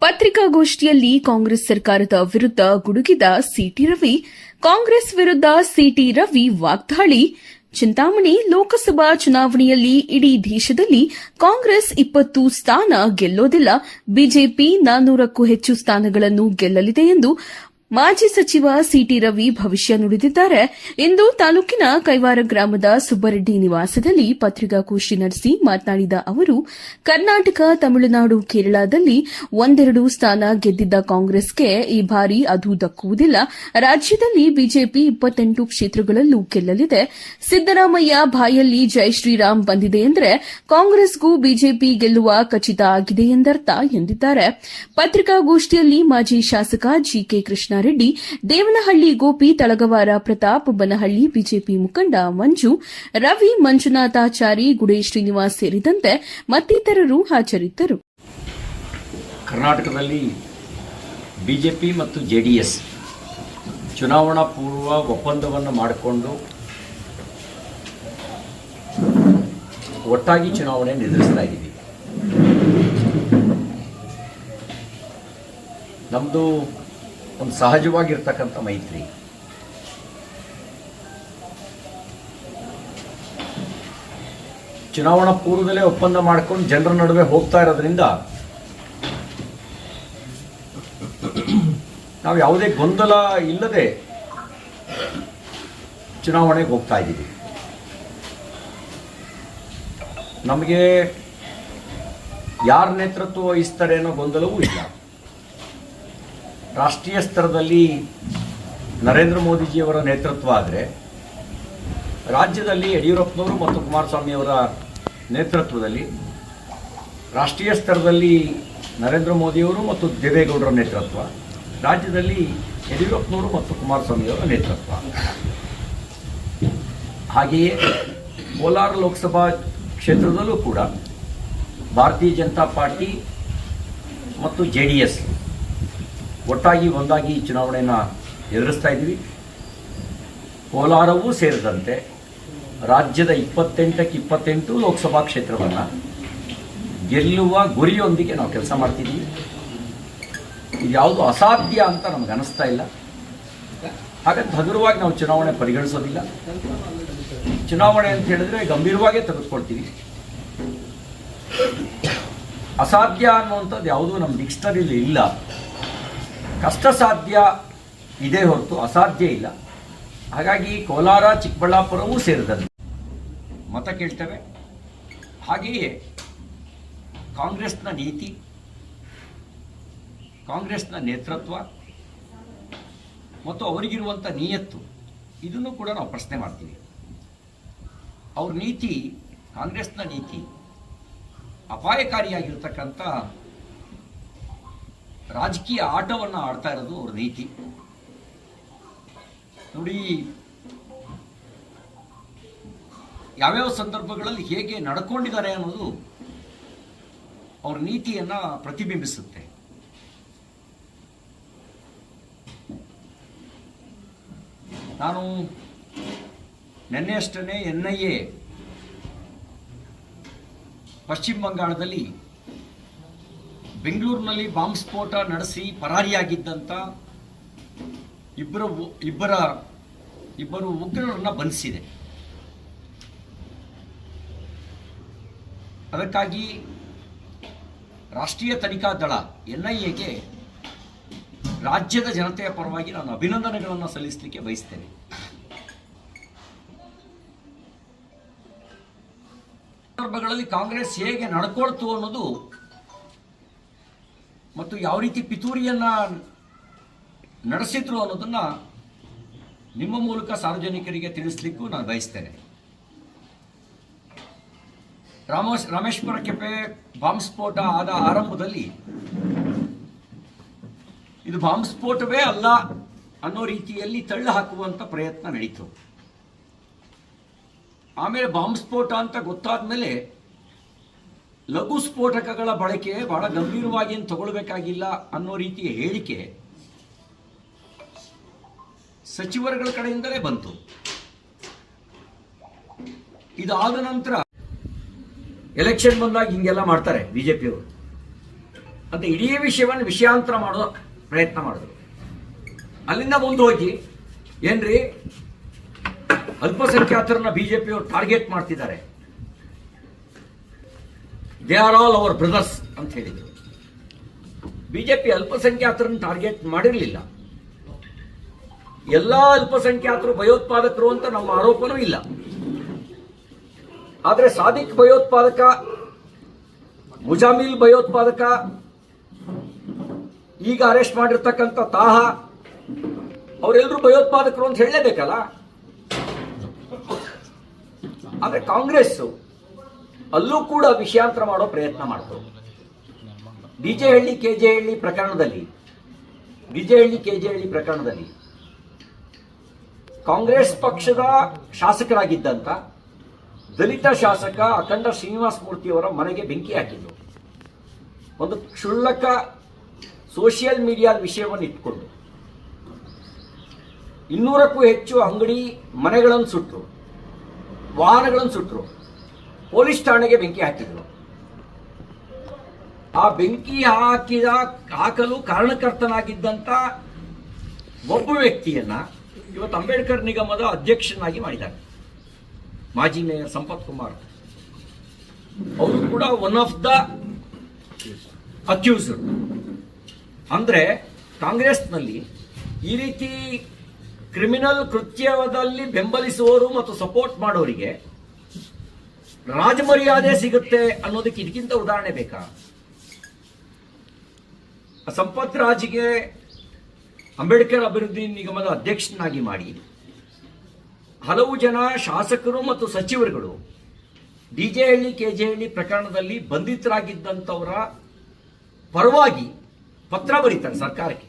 ಪತ್ರಿಕಾಗೋಷ್ಠಿಯಲ್ಲಿ ಕಾಂಗ್ರೆಸ್ ಸರ್ಕಾರದ ವಿರುದ್ಧ ಗುಡುಗಿದ ಸಿಟಿ ರವಿ, ಕಾಂಗ್ರೆಸ್ ವಿರುದ್ಧ ಸಿಟಿ ರವಿ ವಾಗ್ದಾಳಿ. ಚಿಂತಾಮಣಿ ಲೋಕಸಭಾ ಚುನಾವಣೆಯಲ್ಲಿ ಇಡೀ ದೇಶದಲ್ಲಿ ಕಾಂಗ್ರೆಸ್ ಇಪ್ಪತ್ತು ಸ್ಥಾನ ಗೆಲ್ಲೋದಿಲ್ಲ. ಬಿಜೆಪಿ ನಾನ್ನೂರಕ್ಕೂ ಹೆಚ್ಚು ಸ್ಥಾನಗಳನ್ನು ಗೆಲ್ಲಲಿದೆ ಎಂದು ಮಾಜಿ ಸಚಿವ ಸಿಟಿ ರವಿ ಭವಿಷ್ಯ ನುಡಿದಿದ್ದಾರೆ. ಇಂದು ತಾಲೂಕಿನ ಕೈವಾರ ಗ್ರಾಮದ ಸುಬ್ಬರೆಡ್ಡಿ ನಿವಾಸದಲ್ಲಿ ಪತ್ರಿಕಾಗೋಷ್ಠಿ ನಡೆಸಿ ಮಾತನಾಡಿದ ಅವರು, ಕರ್ನಾಟಕ, ತಮಿಳುನಾಡು, ಕೇರಳದಲ್ಲಿ ಒಂದೆರಡು ಸ್ಥಾನ ಗೆದ್ದಿದ್ದ ಕಾಂಗ್ರೆಸ್ಗೆ ಈ ಬಾರಿ ಅದು ದಕ್ಕುವುದಿಲ್ಲ. ರಾಜ್ಯದಲ್ಲಿ ಬಿಜೆಪಿ ಇಪ್ಪತ್ತೆಂಟು ಕ್ಷೇತ್ರಗಳಲ್ಲೂ ಗೆಲ್ಲಲಿದೆ. ಸಿದ್ದರಾಮಯ್ಯ ಬಾಯಲ್ಲಿ ಜೈ ಶ್ರೀರಾಮ್ ಬಂದಿದೆ ಎಂದರೆ ಕಾಂಗ್ರೆಸ್ಗೂ ಬಿಜೆಪಿ ಗೆಲ್ಲುವ ಖಚಿತ ಆಗಿದೆ ಎಂದರ್ಥ ಎಂದಿದ್ದಾರೆ. ಪತ್ರಿಕಾಗೋಷ್ಠಿಯಲ್ಲಿ ಮಾಜಿ ಶಾಸಕ ಜಿಕೆ ಕೃಷ್ಣಾರೆಡ್ಡಿ ದೇವನಹಳ್ಳಿ ಗೋಪಿ, ತಳಗವಾರ ಪ್ರತಾಪ್, ಬನಹಳ್ಳಿ ಬಿಜೆಪಿ ಮುಖಂಡ ಮಂಜು, ರವಿ ಮಂಜುನಾಥಾಚಾರಿ, ಗುಡೇ ಶ್ರೀನಿವಾಸ್ ಸೇರಿದಂತೆ ಮತ್ತಿತರರು ಹಾಜರಿದ್ದರು. ಕರ್ನಾಟಕದಲ್ಲಿ ಬಿಜೆಪಿ ಮತ್ತು ಜೆಡಿಎಸ್ ಚುನಾವಣಾ ಪೂರ್ವ ಒಪ್ಪಂದವನ್ನು ಮಾಡಿಕೊಂಡು ಒಟ್ಟಾಗಿ ಚುನಾವಣೆ ಎದುರಿಸ್ತಾ ಇದ್ದೀವಿ. ನಮ್ಮದು ಒಂದು ಸಹಜವಾಗಿರ್ತಕ್ಕಂಥ ಮೈತ್ರಿ. ಚುನಾವಣಾ ಪೂರ್ವದಲ್ಲೇ ಒಪ್ಪಂದ ಮಾಡ್ಕೊಂಡು ಜನರ ನಡುವೆ ಹೋಗ್ತಾ ಇರೋದ್ರಿಂದ ನಾವು ಯಾವುದೇ ಗೊಂದಲ ಇಲ್ಲದೆ ಚುನಾವಣೆಗೆ ಹೋಗ್ತಾ ಇದ್ದೀವಿ. ನಮಗೆ ಯಾರ ನೇತೃತ್ವ ವಹಿಸ್ತಾರೆ ಅನ್ನೋ ಗೊಂದಲವೂ ಇಲ್ಲ. ರಾಷ್ಟ್ರೀಯ ಸ್ತರದಲ್ಲಿ ನರೇಂದ್ರ ಮೋದಿಜಿಯವರ ನೇತೃತ್ವ ಆದರೆ, ರಾಜ್ಯದಲ್ಲಿ ಯಡಿಯೂರಪ್ಪನವರು ಮತ್ತು ಕುಮಾರಸ್ವಾಮಿಯವರ ನೇತೃತ್ವದಲ್ಲಿ, ರಾಷ್ಟ್ರೀಯ ಸ್ತರದಲ್ಲಿ ನರೇಂದ್ರ ಮೋದಿಯವರು ಮತ್ತು ದೇವೇಗೌಡರ ನೇತೃತ್ವ, ರಾಜ್ಯದಲ್ಲಿ ಯಡಿಯೂರಪ್ಪನವರು ಮತ್ತು ಕುಮಾರಸ್ವಾಮಿಯವರ ನೇತೃತ್ವ. ಹಾಗೆಯೇ ಕೋಲಾರ ಲೋಕಸಭಾ ಕ್ಷೇತ್ರದಲ್ಲೂ ಕೂಡ ಭಾರತೀಯ ಜನತಾ ಪಾರ್ಟಿ ಮತ್ತು ಜೆ ಡಿ ಎಸ್ ಒಟ್ಟಾಗಿ ಒಂದಾಗಿ ಈ ಚುನಾವಣೆಯನ್ನು ಎದುರಿಸ್ತಾ ಇದ್ದೀವಿ. ಕೋಲಾರವೂ ಸೇರಿದಂತೆ ರಾಜ್ಯದ ಇಪ್ಪತ್ತೆಂಟಕ್ಕೆ ಇಪ್ಪತ್ತೆಂಟು ಲೋಕಸಭಾ ಕ್ಷೇತ್ರವನ್ನು ಗೆಲ್ಲುವ ಗುರಿಯೊಂದಿಗೆ ನಾವು ಕೆಲಸ ಮಾಡ್ತಿದ್ದೀವಿ. ಇದು ಯಾವುದು ಅಸಾಧ್ಯ ಅಂತ ನಮ್ಗೆ ಅನಿಸ್ತಾ ಇಲ್ಲ. ಹಾಗಂತ ಹಗುರವಾಗಿ ನಾವು ಚುನಾವಣೆ ಪರಿಗಣಿಸೋದಿಲ್ಲ. ಚುನಾವಣೆ ಅಂತ ಹೇಳಿದ್ರೆ ಗಂಭೀರವಾಗೇ ತೆಗೆದುಕೊಳ್ತೀವಿ. ಅಸಾಧ್ಯ ಅನ್ನುವಂಥದ್ದು ಯಾವುದೂ ನಮ್ಮ ಡಿಕ್ಷನರಿಲಿ ಇಲ್ಲ. ಕಷ್ಟ ಸಾಧ್ಯ ಇದೆ ಹೊರತು ಅಸಾಧ್ಯ ಇಲ್ಲ. ಹಾಗಾಗಿ ಕೋಲಾರ, ಚಿಕ್ಕಬಳ್ಳಾಪುರವೂ ಸೇರಿದಂತೆ ಮತ ಕೇಳ್ತೇವೆ. ಹಾಗೆಯೇ ಕಾಂಗ್ರೆಸ್ನ ನೀತಿ, ಕಾಂಗ್ರೆಸ್ನ ನೇತೃತ್ವ ಮತ್ತು ಅವರಿಗಿರುವಂಥ ನಿಯತ್ತು, ಇದನ್ನು ಕೂಡ ನಾವು ಪ್ರಶ್ನೆ ಮಾಡ್ತೀವಿ. ಅವ್ರ ನೀತಿ ಕಾಂಗ್ರೆಸ್ನ ನೀತಿ ಅಪಾಯಕಾರಿಯಾಗಿರ್ತಕ್ಕಂಥ ರಾಜಕೀಯ ಆಟವನ್ನು ಆಡ್ತಾ ಇರೋದು ಅವ್ರ ನೀತಿ. ನೋಡಿ, ಯಾವ್ಯಾವ ಸಂದರ್ಭಗಳಲ್ಲಿ ಹೇಗೆ ನಡ್ಕೊಂಡಿದ್ದಾರೆ ಅನ್ನೋದು ಅವ್ರ ನೀತಿಯನ್ನ ಪ್ರತಿಬಿಂಬಿಸುತ್ತೆ. ನಾನು ನಿನ್ನೆಯಷ್ಟೇ ಎನ್ ಐ ಎ ಪಶ್ಚಿಮ ಬಂಗಾಳದಲ್ಲಿ ಬೆಂಗಳೂರಿನಲ್ಲಿ ಬಾಂಬ್ ಸ್ಫೋಟ ನಡೆಸಿ ಪರಾರಿಯಾಗಿದ್ದಂಥ ಇಬ್ಬರ ಇಬ್ಬರ, ಇಬ್ಬರು ಉಗ್ರರನ್ನ ಬಂಧಿಸಿದೆ. ಅದಕ್ಕಾಗಿ ರಾಷ್ಟ್ರೀಯ ತನಿಖಾ ದಳ ಎನ್ ಐ ಎಗೆ ರಾಜ್ಯದ ಜನತೆಯ ಪರವಾಗಿ ನಾನು ಅಭಿನಂದನೆಗಳನ್ನು ಸಲ್ಲಿಸಲಿಕ್ಕೆ ಬಯಸ್ತೇನೆ. ಸಂದರ್ಭಗಳಲ್ಲಿ ಕಾಂಗ್ರೆಸ್ ಹೇಗೆ ನಡ್ಕೊಳ್ತು ಅನ್ನೋದು ಮತ್ತು ಯಾವ ರೀತಿ ಪಿತೂರಿಯನ್ನ ನಡೆಸಿದ್ರು ಅನ್ನೋದನ್ನ ನಿಮ್ಮ ಮೂಲಕ ಸಾರ್ವಜನಿಕರಿಗೆ ತಿಳಿಸ್ಲಿಕ್ಕೂ ನಾನು ಬಯಸ್ತೇನೆ. ರಾಮೋಸ್, ರಾಮೇಶ್ವರ ಕೆಪೆ ಬಾಂಬ್ ಸ್ಫೋಟ ಆದ ಆರಂಭದಲ್ಲಿ ಇದು ಬಾಂಬ್ ಸ್ಫೋಟವೇ ಅಲ್ಲ ಅನ್ನೋ ರೀತಿಯಲ್ಲಿ ತಳ್ಳು ಹಾಕುವಂತ ಪ್ರಯತ್ನ ನಡೀತು. ಆಮೇಲೆ ಬಾಂಬ್ ಸ್ಫೋಟ ಅಂತ ಗೊತ್ತಾದ ಮೇಲೆ ಲಘು ಸ್ಫೋಟಕಗಳ ಬಳಕೆ ಬಹಳ ಗಂಭೀರವಾಗಿ ಏನು ತಗೊಳ್ಬೇಕಾಗಿಲ್ಲ ಅನ್ನೋ ರೀತಿಯ ಹೇಳಿಕೆ ಸಚಿವರುಗಳ ಕಡೆಯಿಂದಲೇ ಬಂತು. ಇದಾದ ನಂತರ ಎಲೆಕ್ಷನ್ ಬಂದಾಗ ಹಿಂಗೆಲ್ಲ ಮಾಡ್ತಾರೆ ಬಿಜೆಪಿಯವರು. ಅಂತ ಇಡೀ ವಿಷಯವನ್ನು ವಿಷಯಾಂತರ ಮಾಡೋ ಪ್ರಯತ್ನ ಮಾಡಿದ್ರು. ಅಲ್ಲಿಂದ ಮುಂದೆ ಹೋಗಿ ಏನ್ರಿ? ಅಲ್ಪಸಂಖ್ಯಾತರನ್ನ ಬಿಜೆಪಿಯವರು ಟಾರ್ಗೆಟ್ ಮಾಡ್ತಿದ್ದಾರೆ. They are all our brothers ಅಂತ ಹೇಳಿದರು. ಬಿಜೆಪಿ ಅಲ್ಪಸಂಖ್ಯಾತರನ್ನು ಟಾರ್ಗೆಟ್ ಮಾಡಿರಲಿಲ್ಲ. ಎಲ್ಲ ಅಲ್ಪಸಂಖ್ಯಾತರು ಭಯೋತ್ಪಾದಕರು ಅಂತ ನಮ್ಮ ಆರೋಪನೂ ಇಲ್ಲ. ಆದರೆ ಸಾದಿಕ್ ಭಯೋತ್ಪಾದಕ ಮುಜಾಮಿಲ್ ಭಯೋತ್ಪಾದಕ, ಈಗ ಅರೆಸ್ಟ್ ಮಾಡಿರ್ತಕ್ಕಂಥ ತಾಹ ಅವರೆಲ್ಲರೂ ಭಯೋತ್ಪಾದಕರು ಅಂತ ಹೇಳಲೇಬೇಕಲ್ಲ? ಆದರೆ ಕಾಂಗ್ರೆಸ್ ಅಲ್ಲೂ ಕೂಡ ವಿಷಯಾಂತರ ಮಾಡೋ ಪ್ರಯತ್ನ ಮಾಡ್ತು. ಬಿಜೆಹಳ್ಳಿ, ಕೆಜೆಹಳ್ಳಿ ಪ್ರಕರಣದಲ್ಲಿ, ಬಿಜೆಹಳ್ಳಿ, ಕೆಜೆಹಳ್ಳಿ ಪ್ರಕರಣದಲ್ಲಿ ಕಾಂಗ್ರೆಸ್ ಪಕ್ಷದ ಶಾಸಕರಾಗಿದ್ದಂತ ದಲಿತ ಶಾಸಕ ಅಖಂಡ ಶ್ರೀನಿವಾಸ ಮೂರ್ತಿಯವರ ಮನೆಗೆ ಬೆಂಕಿ ಹಾಕಿದ್ರು. ಒಂದು ಕ್ಷುಲ್ಲಕ ಸೋಷಿಯಲ್ ಮೀಡಿಯಾದ ವಿಷಯವನ್ನು ಇಟ್ಕೊಂಡು ಇನ್ನೂರಕ್ಕೂ ಹೆಚ್ಚು ಅಂಗಡಿ ಮನೆಗಳನ್ನು ಸುಟ್ಟರು ವಾಹನಗಳನ್ನು ಸುಟ್ಟರು ಪೊಲೀಸ್ ಠಾಣೆಗೆ ಬೆಂಕಿ ಹಾಕಿದ್ರು. ಆ ಬೆಂಕಿ ಹಾಕಿದ, ಹಾಕಲು ಕಾರಣಕರ್ತನಾಗಿದ್ದಂತ ಒಬ್ಬ ವ್ಯಕ್ತಿಯನ್ನ ಇವತ್ತು ಅಂಬೇಡ್ಕರ್ ನಿಗಮದ ಅಧ್ಯಕ್ಷನಾಗಿ ಮಾಡಿದ್ದಾರೆ. ಮಾಜಿ ಮೇಯರ್ ಸಂಪತ್ ಕುಮಾರ್. ಅವರು ಕೂಡ ಒನ್ ಆಫ್ ದ ಅಕ್ಯೂಸರ್ ಅಂದ್ರೆ ಕಾಂಗ್ರೆಸ್ನಲ್ಲಿ ಈ ರೀತಿ ಕ್ರಿಮಿನಲ್ ಕೃತ್ಯದಲ್ಲಿ ಬೆಂಬಲಿಸುವವರು ಮತ್ತು ಸಪೋರ್ಟ್ ಮಾಡೋರಿಗೆ ರಾಜಮರ್ಯಾದೆ ಸಿಗುತ್ತೆ ಅನ್ನೋದಕ್ಕೆ ಇದಕ್ಕಿಂತ ಉದಾಹರಣೆ ಬೇಕಾ? ಸಂಪತ್ ರಾಜಿಗೆ ಅಂಬೇಡ್ಕರ್ ಅಭಿವೃದ್ಧಿ ನಿಗಮದ ಅಧ್ಯಕ್ಷನಾಗಿ ಮಾಡಿ ಹಲವು ಜನ ಶಾಸಕರು ಮತ್ತು ಸಚಿವರುಗಳು ಜೆ ಕೆಜೆಹಳ್ಳಿ ಪ್ರಕರಣದಲ್ಲಿ ಬಂಧಿತರಾಗಿದ್ದಂಥವರ ಪರವಾಗಿ ಪತ್ರ ಬರೀತಾರೆ ಸರ್ಕಾರಕ್ಕೆ.